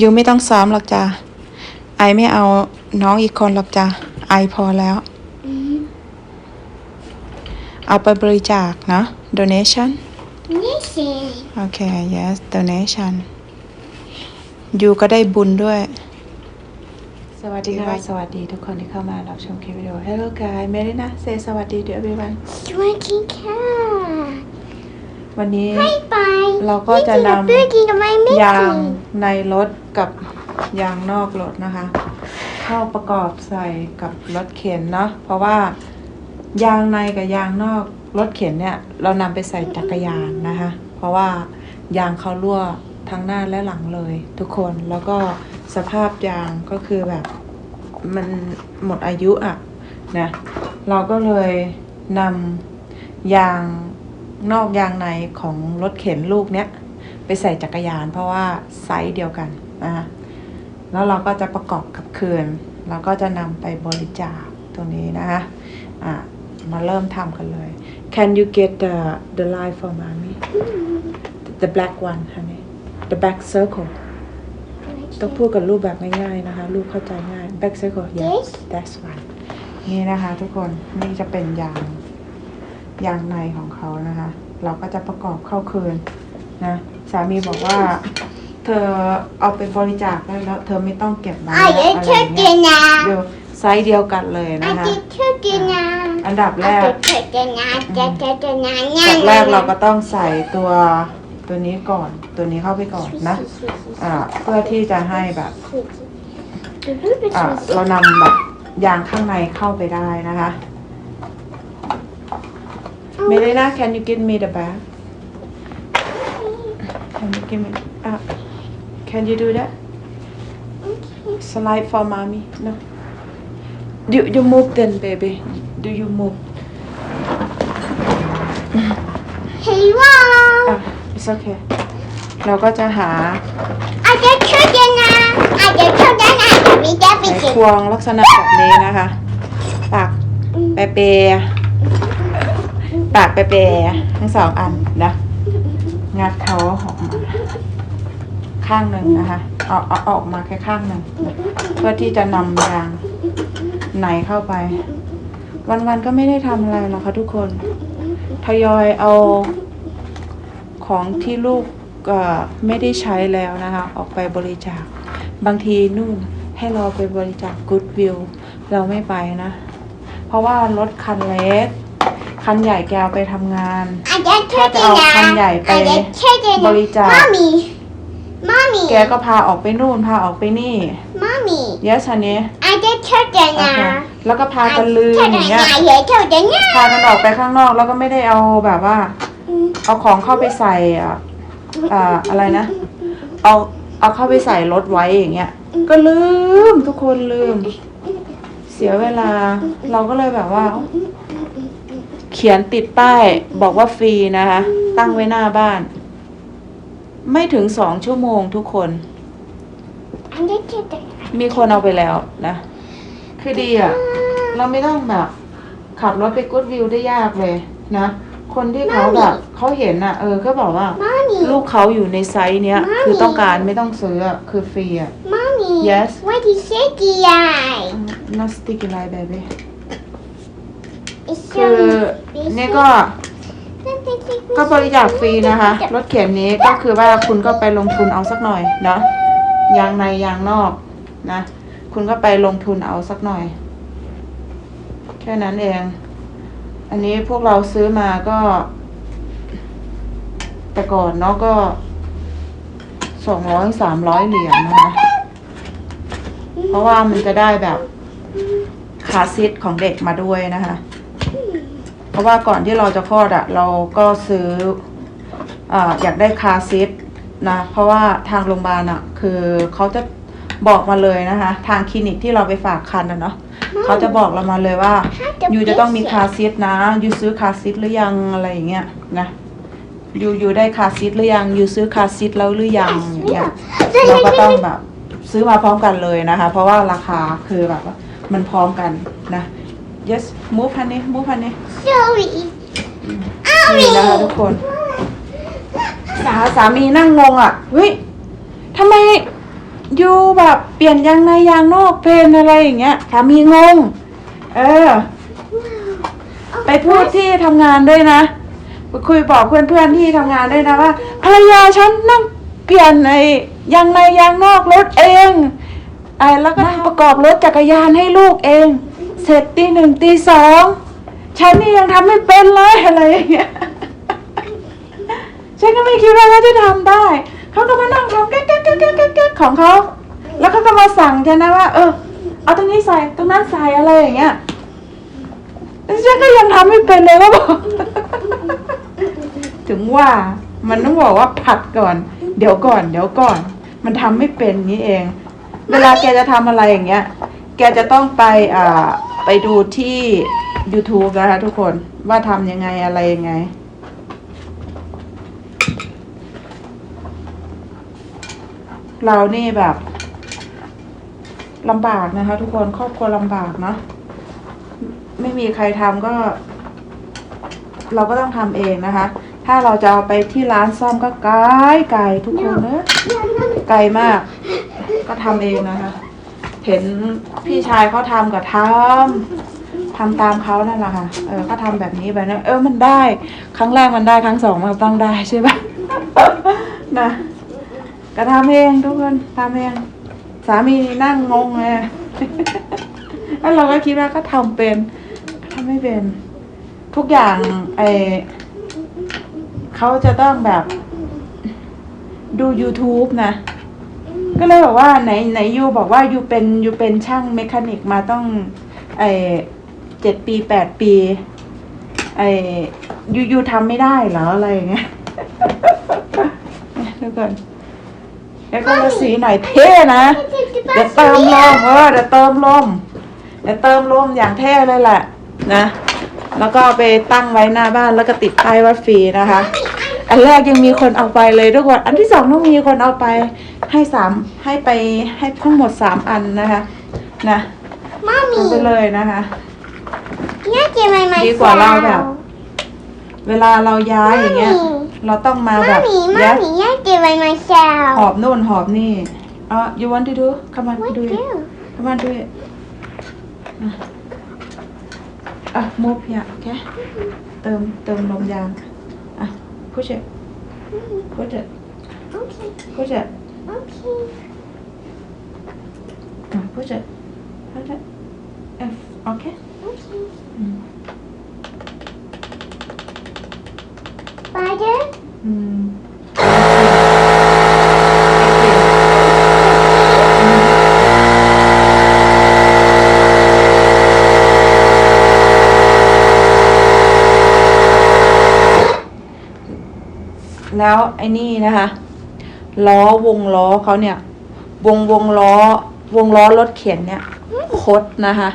ยูไม่ต้องซ้อมหรอกจ้ะไอไม่เอาน้องอีกคนหรอกจ้ะไอพอแล้ว เอาไปบริจาคเนาะ donation นี่สิโอเค yes donation ยูก็ได้บุญด้วย สวัสดีค่ะ สวัสดีทุกคนที่เข้ามารับชมคลิปวิดีโอ Hello guys เมรินะ say สวัสดี to everyone สวัสดีค่ะ วันนี้ไม่ไปเราก็จะนำเพื่อกินกับไม่ไม่ยางกินในรถกับยางนอกรถนะคะ เข้าประกอบใส่กับรถเข็นเนาะเพราะว่ายางในกับยางนอกรถเข็นเนี่ย เรานำไปใส่จักรยานนะคะ เพราะว่ายางเขารั่วทั้งหน้าและหลังเลย ทุกคนแล้วก็สภาพยางก็คือแบบมันหมดอายุอะนะเราก็เลยนำยาง นอกยางในของรถเข็นลูกเนี้ยไปใส่จักรยาน เพราะว่าไซส์เดียวกันนะคะแล้วเราก็จะประกอบกับคืน เราก็จะนำไปบริจาคตรงนี้นะคะอะมาเริ่มทำกันเลย Can you get the the line for mommy the black one honey the back circle ต้องพูดกับรูปแบบง่ายๆนะคะรูปเข้าใจง่าย back circle yes that's right นี่นะคะทุกคนนี่จะเป็นยาง ยางในของเขานะคะ เราก็จะประกอบเข้าคืนนะสามีบอกว่า เธอเอาไปบริจาคได้แล้ว เธอไม่ต้องเก็บไว้อะนะเดี๋ยวอะไรเชื่อเงี้กิยนนะเดี๋ยวไซส์เดียวกันเลยอะนะคะเดี๋ยวเชื่อกินนะอันดับแรกเดี๋ยวเชื่อกินนะเดี๋ยวเชื่อกินนะอันดับแรกเราก็ต้องใส่ตัวตัวนี้ก่อน ตัวนี้เข้าไปก่อนนะ อ่า เพื่อที่จะให้แบบ อ่า เรานำแบบยางข้างในเข้าไปได้นะคะ เมเลน่า can you give me the bag can you give me อะ can you do that slide for mommy no you you move then baby do you move เฮ้ยว้าวอะ it's okay เราก็จะหาอะเดี๋ยวเชื่อกินนะอะเดี๋ยวเชื่อกินนะเดี๋ยวมีเดี๋ยวไขมีกินควงลักษณะแบบนี้นะคะปากเปเป ปากเปเปทั้งสองอันนะงัดเขาออกมา ข้างหนึ่งนะคะเอาเอาออกมาแค่ข้างหนึ่งเพื่อที่จะนำยางไหนเข้าไป วันๆก็ไม่ได้ทำอะไรหรอกค่ะทุกคนทยอยเอาของที่ลูกไม่ได้ใช้แล้วนะคะ ออกไปบริจาค บางทีนู่นให้เราไปบริจาคกูดวิวเราไม่ไปนะ เพราะว่ารถคันเล็ก คันใหญ่แกเอาไปทำงานอะเดี๋ยวเชื่อกินนะถ้าจะเอาคันใหญ่ไปอะเดี๋ยวเชื่อกินนะบริจาคมามีมามีแกก็พาออกไปนู่นพาออกไปนี่มามีเยสชันนี้อะเดี๋ยวเชื่อกินโอนะเคแล้วก็พากันลืมอย่างเงี้ยเดี๋ยวเชื่อกินนะพากันออกไปข้างนอกแล้วก็ไม่ได้เอาแบบว่า เอาของเข้าไปใส่อะอ่าอะไรนะ เอาเอาเข้าไปใส่รถไว้อย่างเงี้ย ก็ลืมทุกคนลืม เสียเวลาเราก็เลยแบบว่า เขียนติดป้ายบอกว่าฟรีนะคะ ตั้งไว้หน้าบ้าน ไม่ถึงสองชั่วโมงทุกคนอันนี้เชื่อกินมีคนเอาไปแล้วนะคือดีอะเราไม่ต้องแบบ ขับรถไปกู๊ดวิวได้ยากเลยนะ คนที่เขาแบบเขาเห็นอะเออก็บอกว่ามามีลูกเขาอยู่ในไซส์เนี้ย Mommy คือต้องการไม่ต้องซื้ออะคือฟรีอะมามี Yes What is it, guy? not sticky like baby It's คือนี่ก็ก็บริจาคฟรีนะคะ รถเข็นนี้ก็คือว่าคุณก็ไปลงทุนเอาสักหน่อยเนาะยางในยางนอกนะ คุณก็ไปลงทุนเอาสักหน่อย แค่นั้นเอง อันนี้พวกเราซื้อมาก็ แต่ก่อนเนาะก็สองร้อยสามร้อยเหรียญนะคะ เพราะว่ามันจะได้แบบคาซีทของเด็กมาด้วยนะคะ ราะว่าก่อนที่เราจะคลอดอะเราก็ซื้ออาอยากได้คาร์ซีทนะเพราะว่าทางโรงพยาบาลอะคือเขาจะบอกมาเลยนะคะ ทางคลินิกที่เราไปฝากคันอะเนาะเขาจะบอกเรามาเลยว่ายูจะต้องมีคาร์ซีทนะยูซื้อคาร์ซีทหรือยังอะไรอย่างเงี้ยนะยูยูได้คาร์ซีทหรือยังยูซื้อคาร์ซีทแล้วหรือยังอย่างเงี้ยเราก็ต้องแบบซื้อมาพร้อมกันเลยนะคะ เพราะว่าราคาคือแบบว่ามันพร้อมกันนะ yes move honey move honey Sorry. นี่ นะคะทุกคนสาสามีนั่งงงอะเฮ้ยทำไมยูแบบเปลี่ยนยางในยางนอกเป็นอะไรอย่างเงี้ยสามีงง เออ ไปพูดที่ทำงานด้วยนะไปคุยบอกเพื่อนๆที่ทำงานด้วยนะว่าภรรยาฉันนั่งเปลี่ยนไอ้ยางในยางนอกรถเองไอ้แล้วก็ประกอบรถจักรยานให้ลูกเอง เสร็จตีหนึ่งตีสอง ฉันนี่ยังทำไม่เป็นเลยอะไรอย่างเงี้ยฉันก็ไม่คิดว่าเขาจะทำได้ เขาก็มานั่งทำแก๊กแก๊กแก๊กแก๊กแกแกของเขา แล้วเขาก็มาสั่งฉันนะว่า เออ เอาตรงนี้ใส่ ตรงนั้นใส่อะไรอย่างเงี้ยฉันก็ยังทำไม่เป็นเลยก็บอก ถึงว่ามันต้องบอกว่าผัดก่อน เดี๋ยวก่อน เดี๋ยวก่อน มันทำไม่เป็นนี้เอง เวลาแกจะทำอะไรอย่างเงี้ย แกจะต้องไปอ่าไปดูที่ YouTube นะคะทุกคนว่าทำยังไงอะไรยังไง เรานี่แบบลำบากนะคะ ทุกคนครอบครัวลำบากเนาะไม่มีใครทำก็ เราก็ต้องทำเองนะคะ ถ้าเราจะเอาไปที่ร้านซ่อมก็ไกลไกลทุกคนเนอะไกลมาก ก็ทำเองนะคะ เห็นพี่ชายเขาทำก็ทำ ทำตามเขานั่นแหละค่ะ เออ ก็ทำแบบนี้แบบนั้นเออ มันได้ ครั้งแรกมันได้ ครั้งสองมันต้องได้ใช่ปะนะก็ทำเองทุกคนทำเอง สามีนั่งงงเลยแล้วเราก็คิดว่าก็ทำเป็นทำไม่เป็น ทุกอย่างไอเขาจะต้องแบบดู YouTube นะ ก็เลยบอกว่าไหนไหนยูบอกว่ายูเป็นยูเป็นช่างเมคานิกมาต้องไอ เจ็ดปีแปดปี ไอยูยูทำไม่ได้เหรออะไรอย่างเงี้ยเดี๋ยวก่อนแล้วก็มาสีหน่อยเท่นะเดี๋ยวเติมลมเออเดี๋ยวเติมลมเดี๋ยวเติมลมอย่างเท่เลยแหละ นะ แล้วก็เอาไปตั้งไว้หน้าบ้านแล้วก็ติดป้ายว่าฟรีนะคะ อันแรกยังมีคนเอาไปเลยทุกคนอันที่สองต้องมีคนเอาไปให้สามให้ไปให้ทั้งหมดสามอันนะคะ นะมามีเอาไปเลยนะคะ เนี่ยเจมไม่ดีกว่าเราแบบ เวลาเราย้ายอย่างเงี้ย เราต้องมาแบมาบมีมายัดมีเนี่ยเจมไม่แซวหอบโน่นหอบนี่อะ you want to do come on What do it do? come on do it อะอะ move here โอเคเติมเติมลมยางอะ push it push it Okay, push it okay. อะ push it push it F โอเค Okay. อืม Spider? อืมแล้วไอ้นี่นะคะล้อวงล้อเขาเนี่ย วงวงล้อ วงล้อรถเข็นเนี่ยคดนะคะ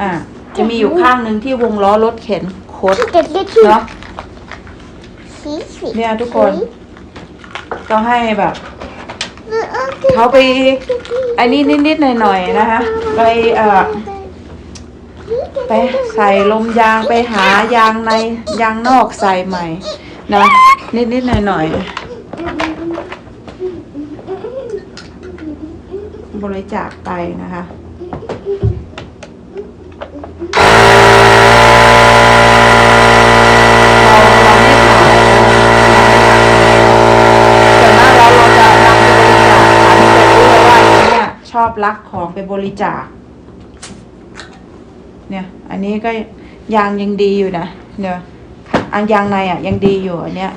อ่าจะมีอยู่ข้างหนึ่งที่วงล้อรถเข็นคด Look at the two. เนาะ See, see. เนี่ยทุกคน ก็ให้แบบ See? เขาไปไอ้นี่นิดๆหน่อยๆนะคะไปเอ่อไปใส่ลมยางไปหายางในยางนอกใส่ใหม่นะนิดๆหน่อยๆบริจาคไปนะคะ อบรักของไปบริจาค เนี่ย อันนี้ก็ยางยังดีอยู่นะเนี่ยอันยางในอะ ยังดีอยู่อันเนี้ย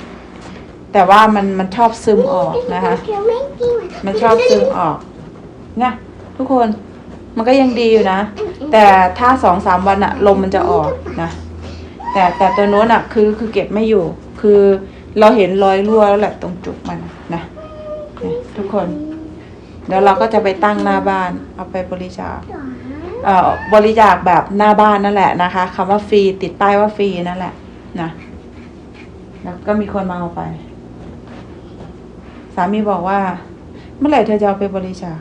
แต่ว่ามันมันชอบซึมออกนะคะ มันชอบซึมออกเนี่ยทุกคนมันก็ยังดีอยู่นะ แต่ถ้าสองสามวันอะลมมันจะออกนะ แต่แต่ตัวโน้นอะคือคือเก็บไม่อยู่ คือเราเห็นรอยรั่วแล้วแหละตรงจุกมันนะ ทุกคน ดี๋ยวเราก็จะไปตั้งหน้าบ้าน เอาไปบริจาคเอ่อบริจาคแบบหน้าบ้านนั่นแหละนะคะคำว่าฟรีติดป้ายว่าฟรีนั่นแหละนะแล้วก็มีคนมาเอาไป สามีบอกว่า เมื่อไหร่เธอจะเอาไปบริจาค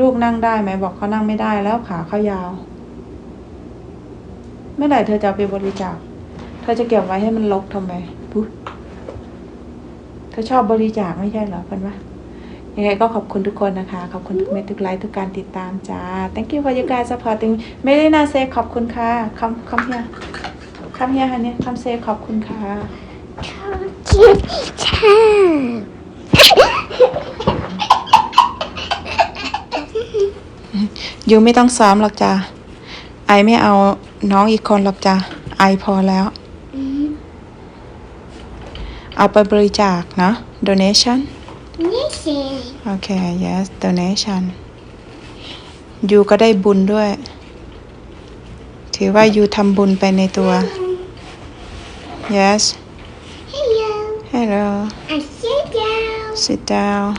ลูกนั่งได้ไหมบอกเขานั่งไม่ได้แล้วขาเขายาว เมื่อไหร่เธอจะเอาไปบริจาคเธอจะเก็บไว้ให้มันรกทำไมปุ๊เธอชอบบริจาคไม่ใช่เหรอเพันวะ ยังไงก็ขอบคุณทุกคนนะคะ ขอบคุณทุกเมตทุกไลค์ทุกการติดตามจ้า thank you for you guys supporting ไม่ได้นาเซขอบคุณค่ะคำคำเฮียคำเฮียค่ะเนี่ยคำเซขอบคุณค่ะคิดชายูไม่ต้องซ้อมหรอกจ้าไอไม่เอาน้องอีกคนหรอกจ้าไอพอแล้ว เอาไปบริจาคเนาะ donation นี่สิ โอเค yes donation ยูก็ได้บุญด้วย ถือว่ายูทำบุญไปในตัว yes Hello hello I sit down sit down